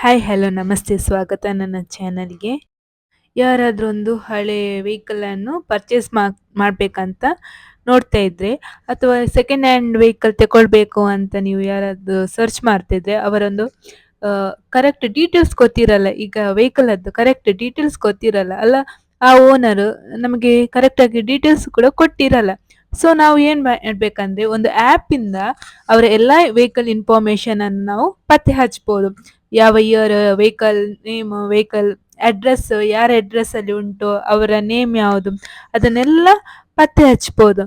Hi hello ನಮಸ್ತೆ. ಸ್ವಾಗತ ನನ್ನ ಚಾನಲ್ಗೆ. ಯಾರಾದರೂ ಒಂದು ಹಳೆ ವೆಹಿಕಲನ್ನು ಪರ್ಚೇಸ್ ಮಾ, ಮಾಡಬೇಕಂತ ನೋಡ್ತಾ ಇದ್ದರೆ ಅಥವಾ ಸೆಕೆಂಡ್ ಹ್ಯಾಂಡ್ ವೆಹಿಕಲ್ ತಗೊಳ್ಬೇಕು ಅಂತ ನೀವು ಯಾರಾದರೂ ಸರ್ಚ್ ಮಾಡ್ತಿದ್ರೆ ಅವರೊಂದು ಕರೆಕ್ಟ್ ಡೀಟೇಲ್ಸ್ ಗೊತ್ತಿರಲ್ಲ. ಈಗ ವೆಹಿಕಲದ್ದು ಕರೆಕ್ಟ್ ಡೀಟೇಲ್ಸ್ ಗೊತ್ತಿರಲ್ಲ. ಅಲ್ಲ, ಆ ಓನರು ನಮಗೆ ಕರೆಕ್ಟಾಗಿ ಡೀಟೇಲ್ಸ್ ಕೂಡ ಕೊಟ್ಟಿರಲ್ಲ. ಸೊ ನಾವು ಏನು ಮಾಡಬೇಕಂದ್ರೆ ಒಂದು ಆ್ಯಪಿಂದ ಅವರ ಎಲ್ಲ ವೆಹಿಕಲ್ ಇನ್ಫಾರ್ಮೇಷನನ್ನು ನಾವು ಪತ್ತೆ ಹಚ್ಬೋದು. ಯಾವ year vehicle name vehicle address ಯಾರ ಅಡ್ರೆಸ್ ಅಲ್ಲಿ ಉಂಟು, ಅವರ ನೇಮ್ ಯಾವುದು, ಅದನ್ನೆಲ್ಲ ಪತ್ತೆ ಹಚ್ಬೋದು.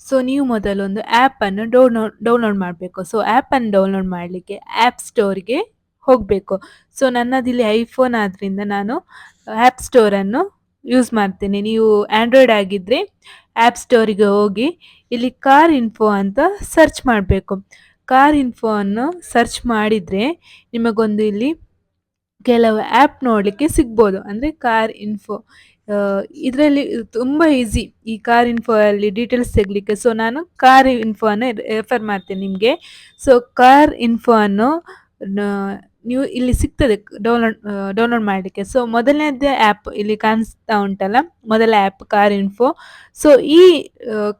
ಸೊ ನೀವು ಮೊದಲೊಂದು ಆ್ಯಪನ್ನು ಡೌನ್ಲೋಡ್ ಡೌನ್ಲೋಡ್ ಮಾಡಬೇಕು. ಸೊ ಆ್ಯಪನ್ನು ಡೌನ್ಲೋಡ್ ಮಾಡಲಿಕ್ಕೆ ಆ್ಯಪ್ ಸ್ಟೋರ್ಗೆ ಹೋಗಬೇಕು. ಸೊ ನನ್ನದಿಲ್ಲಿ ಐಫೋನ್ ಆದ್ದರಿಂದ ನಾನು ಆ್ಯಪ್ ಸ್ಟೋರನ್ನು ಯೂಸ್ ಮಾಡ್ತೇನೆ. ನೀವು ಆ್ಯಂಡ್ರಾಯ್ಡ್ ಆಗಿದ್ದರೆ ಆ್ಯಪ್ ಸ್ಟೋರಿಗೆ ಹೋಗಿ ಇಲ್ಲಿ ಕಾರ್ ಇನ್ಫೋ ಅಂತ ಸರ್ಚ್ ಮಾಡಬೇಕು. ಕಾರ್ ಇನ್ಫೋ ಅನ್ನು ಸರ್ಚ್ ಮಾಡಿದರೆ ನಿಮಗೊಂದು ಇಲ್ಲಿ ಕೆಲವು ಆ್ಯಪ್ ನೋಡಲಿಕ್ಕೆ ಸಿಗ್ಬೋದು. ಅಂದರೆ ಕಾರ್ ಇನ್ಫೋ ಇದರಲ್ಲಿ ತುಂಬ ಈಸಿ ಈ ಕಾರ್ ಇನ್ಫೋ ಅಲ್ಲಿ ಡೀಟೇಲ್ಸ್ ತೆಗಲಿಕ್ಕೆ. ಸೊ ನಾನು ಕಾರ್ ಇನ್ಫೋ ಅನ್ನು ರೆಫರ್ ಮಾಡ್ತೇನೆ ನಿಮಗೆ. ಸೊ ಕಾರ್ ಇನ್ಫೋ ಅನ್ನು ನೀವು ಇಲ್ಲಿ ಸಿಗ್ತದೆ ಡೌನ್ಲೋಡ್ ಡೌನ್ಲೋಡ್ ಮಾಡಲಿಕ್ಕೆ. ಸೊ ಮೊದಲನೇದೇ ಆ್ಯಪ್ ಇಲ್ಲಿ ಕಾಣಿಸ್ತಾ ಉಂಟಲ್ಲ? ಮೊದಲ ಆ್ಯಪ್ ಕಾರ್ ಇನ್ಫೋ ಸೊ ಈ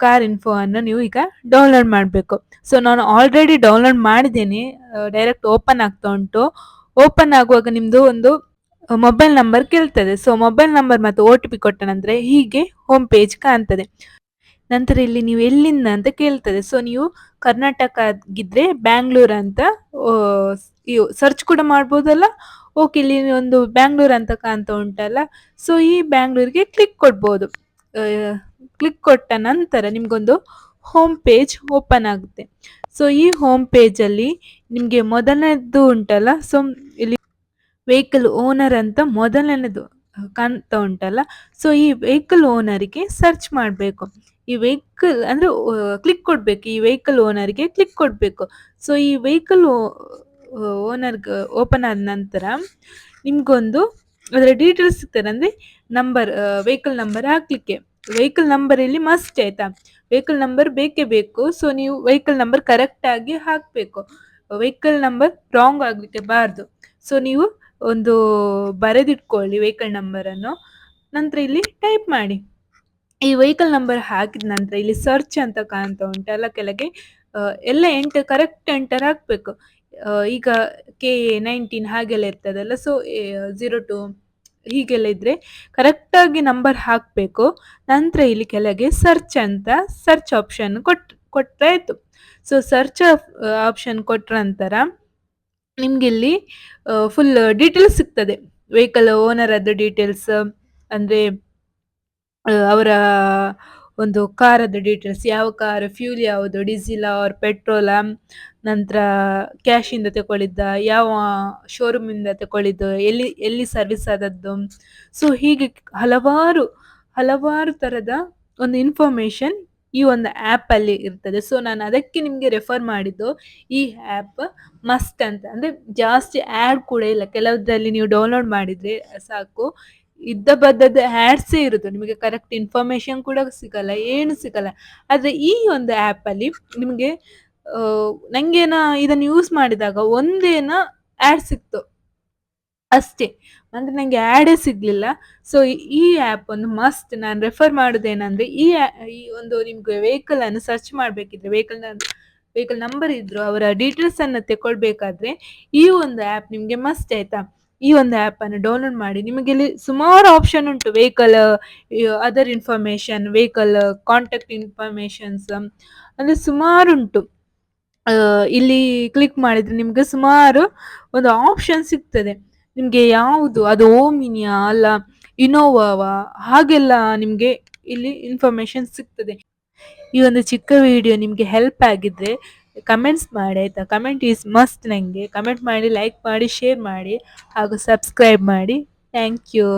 ಕಾರ್ ಇನ್ಫೋ ಅನ್ನು ನೀವು ಈಗ ಡೌನ್ಲೋಡ್ ಮಾಡಬೇಕು. ಸೊ ನಾನು ಆಲ್ರೆಡಿ ಡೌನ್ಲೋಡ್ ಮಾಡಿದ್ದೇನೆ. ಡೈರೆಕ್ಟ್ ಓಪನ್ ಆಗ್ತಾ ಉಂಟು. ಓಪನ್ ಆಗುವಾಗ ನಿಮ್ಮದು ಒಂದು ಮೊಬೈಲ್ ನಂಬರ್ ಕೇಳ್ತದೆ. ಸೊ ಮೊಬೈಲ್ ನಂಬರ್ ಮತ್ತು ಒ ಟಿ ಪಿ ಕೊಟ್ಟ ಹೀಗೆ ಹೋಮ್ ಪೇಜ್ ಕಾಣ್ತದೆ. ನಂತರ ಇಲ್ಲಿ ನೀವು ಎಲ್ಲಿಂದ ಅಂತ ಕೇಳ್ತದೆ. ಸೊ ನೀವು ಕರ್ನಾಟಕ ಆಗಿದ್ರೆ ಬ್ಯಾಂಗ್ಳೂರ್ ಅಂತ ಸರ್ಚ್ ಕೂಡ ಮಾಡ್ಬೋದಲ್ಲ? ಓಕೆ ಇಲ್ಲಿ ಒಂದು ಬ್ಯಾಂಗ್ಳೂರ್ ಅಂತ ಕಾಣ್ತಾ ಉಂಟಲ್ಲ? ಸೊ ಈ ಬ್ಯಾಂಗ್ಳೂರಿಗೆ ಕ್ಲಿಕ್ ಕೊಡ್ಬೋದು. ಕ್ಲಿಕ್ ಕೊಟ್ಟ ನಂತರ ನಿಮಗೊಂದು ಹೋಮ್ ಪೇಜ್ ಓಪನ್ ಆಗುತ್ತೆ. ಸೊ ಈ ಹೋಮ್ ಪೇಜಲ್ಲಿ ನಿಮಗೆ ಮೊದಲನೇದು ಉಂಟಲ್ಲ? ಸೊ ಇಲ್ಲಿ ವೆಹಿಕಲ್ ಓನರ್ ಅಂತ ಮೊದಲನೇದು ಕಾಣ್ತಾ ಉಂಟಲ್ಲ? ಸೊ ಈ ವೆಹಿಕಲ್ ಓನರಿಗೆ ಸರ್ಚ್ ಮಾಡಬೇಕು. ಈ ವೆಹಿಕಲ್ ಅಂದರೆ ಕ್ಲಿಕ್ ಕೊಡಬೇಕು. ಈ ವೆಹಿಕಲ್ ಓನರ್ಗೆ ಕ್ಲಿಕ್ ಕೊಡಬೇಕು. ಸೊ ಈ ವೆಹಿಕಲ್ ಓನರ್ಗೆ ಓಪನ್ ಆದ ನಂತರ ನಿಮ್ಗೊಂದು ಅದರ ಡೀಟೇಲ್ಸ್ ಸಿಗ್ತದೆ. ಅಂದರೆ ನಂಬರ್ ವೆಹಿಕಲ್ ನಂಬರ್ ಹಾಕ್ಲಿಕ್ಕೆ. ವೆಹಿಕಲ್ ನಂಬರ್ ಇಲ್ಲಿ ಮಸ್ಟ್ ಆಯ್ತಾ? ವೆಹಿಕಲ್ ನಂಬರ್ ಬೇಕೇ ಬೇಕು. ಸೊ ನೀವು ವೆಹಿಕಲ್ ನಂಬರ್ ಕರೆಕ್ಟಾಗಿ ಹಾಕಬೇಕು. ವೆಹಿಕಲ್ ನಂಬರ್ ರಾಂಗ್ ಆಗಲಿಕ್ಕೆ ಬಾರ್ದು. ಸೊ ನೀವು ಒಂದು ಬರೆದಿಟ್ಕೊಳ್ಳಿ ವೆಹಿಕಲ್ ನಂಬರನ್ನು ನಂತರ ಇಲ್ಲಿ ಟೈಪ್ ಮಾಡಿ. ಈ ವೆಹಿಕಲ್ ನಂಬರ್ ಹಾಕಿದ ನಂತರ ಇಲ್ಲಿ ಸರ್ಚ್ ಅಂತ ಕಾಣ್ತಾ ಉಂಟಲ್ಲ ಕೆಳಗೆ ಎಲ್ಲ ಎಂಟರ್ ಕರೆಕ್ಟ್ ಎಂಟರ್ ಹಾಕಬೇಕು. ಈಗ ಕೆ ಎ ನೈನ್ಟೀನ್ ಹಾಗೆಲ್ಲ ಇರ್ತದಲ್ಲ ಸೊ ಝೀರೋ ಟು ಹೀಗೆಲ್ಲ ಇದ್ರೆ ಕರೆಕ್ಟಾಗಿ ನಂಬರ್ ಹಾಕಬೇಕು. ನಂತರ ಇಲ್ಲಿ ಕೆಳಗೆ ಸರ್ಚ್ ಅಂತ ಸರ್ಚ್ ಆಪ್ಷನ್ ಕೊಟ್ ಆಯಿತು. ಸೊ ಸರ್ಚ್ ಆಪ್ಷನ್ ಕೊಟ್ಟ ನಂತರ ನಿಮಗೆ ಇಲ್ಲಿ ಫುಲ್ ಡೀಟೇಲ್ಸ್ ಸಿಗ್ತದೆ. ವೆಹಿಕಲ್ ಓನರದ್ದು ಡೀಟೇಲ್ಸ್ ಅಂದರೆ ಅವರ ಒಂದು ಕಾರದ ಡೀಟೇಲ್ಸ್ ಯಾವ ಕಾರ್ ಫ್ಯೂಲ್ ಯಾವುದು ಡೀಸಿಲ್ ಆರ್ ಪೆಟ್ರೋಲ ನಂತರ ಕ್ಯಾಶಿಂದ ತಗೊಳ್ಳಿದ್ದ ಯಾವ ಶೋರೂಮಿಂದ ತಗೊಳ್ಳಿದ್ದು ಎಲ್ಲಿ ಎಲ್ಲಿ ಸರ್ವಿಸ್ ಆದದ್ದು. ಸೊ ಹೀಗೆ ಹಲವಾರು ಹಲವಾರು ಥರದ ಒಂದು ಇನ್ಫಾರ್ಮೇಷನ್ ಈ ಒಂದು ಆ್ಯಪಲ್ಲಿ ಇರ್ತದೆ. ಸೊ ನಾನು ಅದಕ್ಕೆ ನಿಮಗೆ ರೆಫರ್ ಮಾಡಿದ್ದು, ಈ ಆ್ಯಪ್ ಮಸ್ಟ್ ಅಂತ. ಅಂದರೆ ಜಾಸ್ತಿ ಆ್ಯಡ್ ಕೂಡ ಇಲ್ಲ. ಕೆಲವದ್ರಲ್ಲಿ ನೀವು ಡೌನ್ಲೋಡ್ ಮಾಡಿದರೆ ಸಾಕು. ಇದ್ದ ಬದ್ದದ ಆ್ಯಡ್ಸೇ ಇರುತ್ತೆ. ನಿಮಗೆ ಕರೆಕ್ಟ್ ಇನ್ಫಾರ್ಮೇಷನ್ ಕೂಡ ಸಿಗಲ್ಲ, ಏನು ಸಿಗಲ್ಲ. ಆದರೆ ಈ ಒಂದು ಆ್ಯಪಲ್ಲಿ ನಿಮಗೆ ನನಗೇನ ಇದನ್ನು ಯೂಸ್ ಮಾಡಿದಾಗ ಒಂದೇನ ಆ್ಯಡ್ ಸಿಕ್ತು. ಅಷ್ಟೇ. ಅಂದರೆ ನನಗೆ ಆ್ಯಡೇ ಸಿಗಲಿಲ್ಲ. ಸೊ ಈ ಆ್ಯಪ್ ಒಂದು ಮಸ್ಟ್ ನಾನು ರೆಫರ್ ಮಾಡೋದೇನಂದರೆ, ಈ ಈ ಒಂದು ನಿಮಗೆ ವೆಹಿಕಲನ್ನು ಸರ್ಚ್ ಮಾಡಬೇಕಿದ್ರೆ ವೆಹಿಕಲ್ನ ವೆಹಿಕಲ್ ನಂಬರ್ ಇದ್ದರು ಅವರ ಡೀಟೇಲ್ಸನ್ನು ತಗೊಳ್ಬೇಕಾದ್ರೆ ಈ ಒಂದು ಆ್ಯಪ್ ನಿಮಗೆ ಮಸ್ಟ್ ಆಯಿತಾ? ಈ ಒಂದು ಆ್ಯಪನ್ನು ಡೌನ್ಲೋಡ್ ಮಾಡಿ ನಿಮಗೆ ಇಲ್ಲಿ ಸುಮಾರು ಆಪ್ಷನ್ ಉಂಟು. Vehicle other information vehicle contact informations ಅಂದರೆ ಸುಮಾರು ಉಂಟು. ಇಲ್ಲಿ ಕ್ಲಿಕ್ ಮಾಡಿದರೆ ನಿಮಗೆ ಸುಮಾರು ಒಂದು ಆಪ್ಷನ್ ಸಿಗ್ತದೆ. ನಿಮಗೆ ಯಾವುದು? ಅದು ಓಮಿನಿಯಾ ಅಲ್ಲ ಇನೋವಾವಾ ಹಾಗೆಲ್ಲ ನಿಮಗೆ ಇಲ್ಲಿ ಇನ್ಫಾರ್ಮೇಷನ್ ಸಿಗ್ತದೆ. ಈ ಒಂದು ಚಿಕ್ಕ ವಿಡಿಯೋ ನಿಮಗೆ ಹೆಲ್ಪ್ ಆಗಿದ್ರೆ ಕಮೆಂಟ್ಸ್ ಮಾಡಿ ಆಯಿತಾ? ಕಮೆಂಟ್ ಈಸ್ ಮಸ್ಟ್ ನನಗೆ ಕಮೆಂಟ್ ಮಾಡಿ ಲೈಕ್ ಮಾಡಿ ಶೇರ್ ಮಾಡಿ ಹಾಗೂ ಸಬ್ಸ್ಕ್ರೈಬ್ ಮಾಡಿ. Thank you